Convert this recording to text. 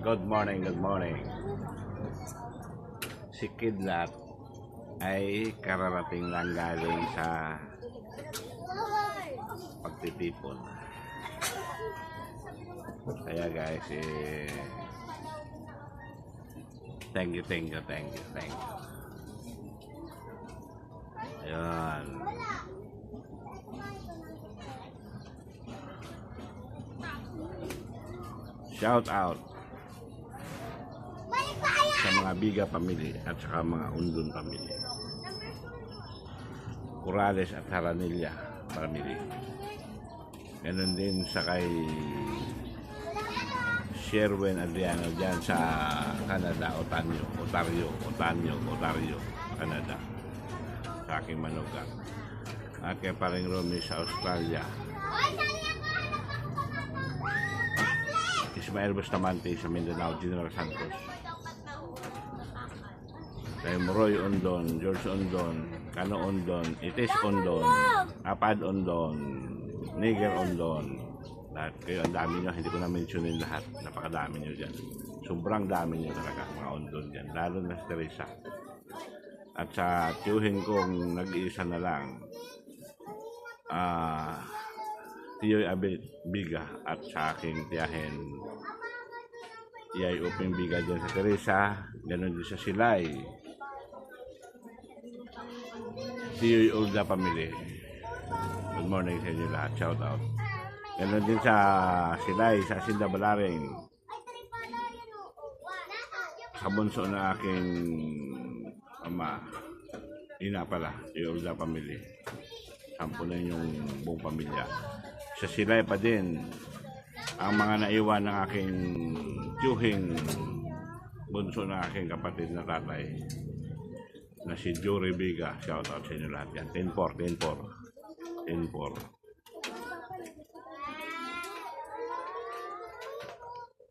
Good morning, good morning. Si Kidlat ay kararating lang galing sa pagtitipon. Kaya guys, eh, thank you, thank you, thank you, thank you. Ayan. Shout out sa mga Biga family at saka mga Undon family. Corrales at Haranilla family. Ganon din sa kay Sherwin Adriano dyan sa Canada, Otanyo, Ontario, Otanyo, Ontario, Canada. Sa aking manugang. At kay paring Romy sa Australia. Ismael Bustamante sa Mindanao, General Santos. Kay Moroy Ondon, George Ondon, Kano Ondon, Itis Ondon, Apad Ondon, Niger Ondon. Lahat kayo, ang dami nyo. Hindi ko na mentionin lahat. Napakadami nyo dyan. Sobrang dami nyo talaga, mga Ondon dyan. Lalo na si Teresa. At sa tiyuhin kong nag-iisa na lang, ah, Tiyoy Abit Biga at sa aking tiyahin Iyay Uping Biga dyan sa Teresa ganun din sa Silay Tiyoy Ulda Family. Good morning sa inyo lahat. Shout out. Ganun din sa Silay sa Sinda Balaring. Sa bunso na aking ama ina pala Tiyoy Ulda Family. Na yung buong pamilya. Sa silay pa din ang mga naiwan ng aking tiyuhing bunso ng aking kapatid na tatay na si Jory Biga shout out sa inyo lahat yan. 10-4 10-4 10-4